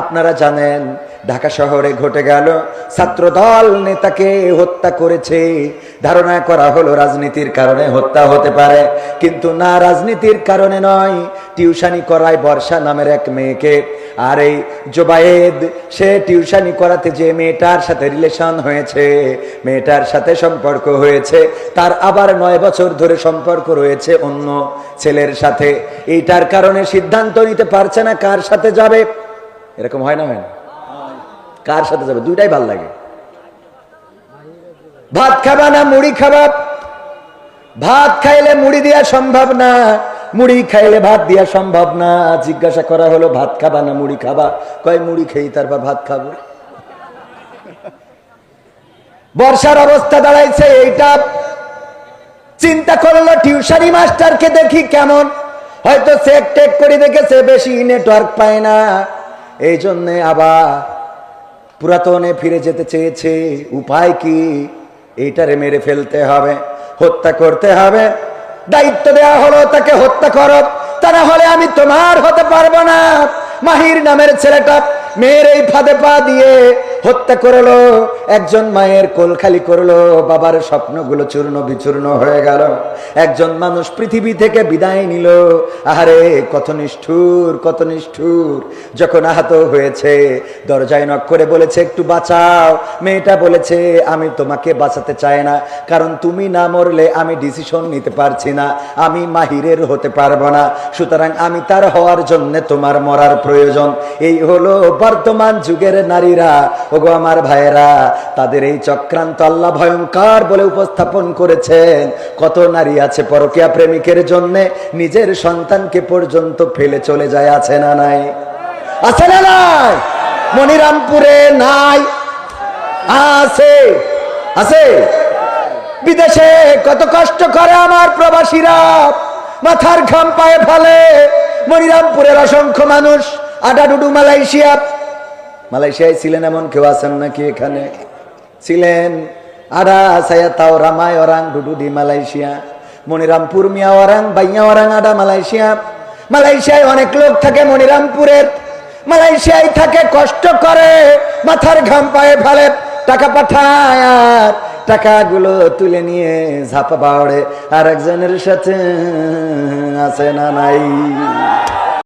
আপনারা জানেন, ঢাকা শহরে ঘটে গেল, ছাত্রদল নেতাকে হত্যা করেছে। ধারণা করা হলো রাজনীতির কারণে হত্যা হতে পারে, কিন্তু না রাজনীতির কারণে নয়, টিউশনি করায় বর্ষা নামের এক মেয়েকে। আর এই জোবায়েদ, সে টিউশনি করাতে যে মেয়েটার সাথে রিলেশন হয়েছে, মেয়েটার সাথে সম্পর্ক হয়েছে, তার আবার নয় বছর ধরে সম্পর্ক রয়েছে অন্য ছেলের সাথে। এইটার কারণে সিদ্ধান্ত নিতে পারছে না কার সাথে যাবে। এরকম হয় না হয় না কার সাথে যাবে? দুইটাই ভালো লাগে। ভাত খাবা না মুড়ি খাবা? ভাত খাইলে মুড়ি দেওয়া সম্ভব না। মুড়ি খাইলে ভাত দেওয়া সম্ভব না। জিজ্ঞাসা করা হলো, ভাত খাবা না মুড়ি খাবা? কয়, মুড়ি খেয়ে তারপর ভাত খাব। বর্ষার অবস্থা দাঁড়াইছে, এইটা চিন্তা করল টিউশনি মাস্টারকে দেখি কেমন। হয়তো চেক টেক করে দেখেছে, বেশি নেটওয়ার্ক পায় না। এই জন্যে আবার পুরাতনে ফিরে যেতে চেয়েছে। উপায় কি? এইটারে মেরে ফেলতে হবে, হত্যা করতে হবে। দায়িত্ব দেওয়া হলো তাকে হত্যা করো। তা না হলে আমি তোমার হতে পারব না। মাহির নামের ছেলেটা মেয়ের এই ফাঁদে পা দিয়ে হত্যা করল, একজন মায়ের কোল খালি করল, বাবার স্বপ্নগুলো চূর্ণ বিচূর্ণ হয়ে গেল। একজন মানুষ পৃথিবী থেকে বিদায় নিল। আহারে, কত নিষ্ঠুর কত নিষ্ঠুর। যখন আহত হয়েছে, দরজায় নক করে বলেছে, একটু বাঁচাও। মেয়েটা বলেছে, আমি তোমাকে বাঁচাতে চাই না, কারণ তুমি না মরলে আমি ডিসিশন নিতে পারছি না, আমি মাহিরের হতে পারব না। সুতরাং আমি তার হওয়ার জন্য তোমার মরার প্রয়োজন। এই হলো বর্তমান যুগের নারীরা। ওগো আমার ভাইয়েরা, তাদের এই চক্রান্ত আল্লাহ ভয়ঙ্কর বলে উপস্থাপন করেছেন। কত নারী আছে পরকিয়া প্রেমিকের জন্য, নিজের সন্তানকে পর্যন্ত ফেলে চলে যায়, আছে না নাই? আছে না নাই? মনিরামপুরে নাই। আছে। আছে। বিদেশে কত কষ্ট করে আমার প্রবাসীরা, মাথার ঘাম পায়ে ফেলে। মনিরামপুরের অসংখ্য মানুষ, আডাডুডু মালয়েশিয়া মালয়েশিয়ায় ছিলেন এমন কেউ আছেন নাকি এখানে? ছিলেন আরা, সায়া তাও, রামায় ওরাং, ডুডুডি মালয়েশিয়া, মনিরামপুর, মিয়া ওরাং, বাইয়া ওরাং আডা মালয়েশিয়া। মালয়েশিয়ায় অনেক লোক থাকে মনিরামপুরের। মালয়েশিয়ায় থাকে, কষ্ট করে, মাথার ঘাম পায়ে ফেলে, টাকা পাঠায় আর টাকাগুলো তুলে নিয়ে ঝাপা পাওড়ে আর একজনের সাথে আছে না নাই?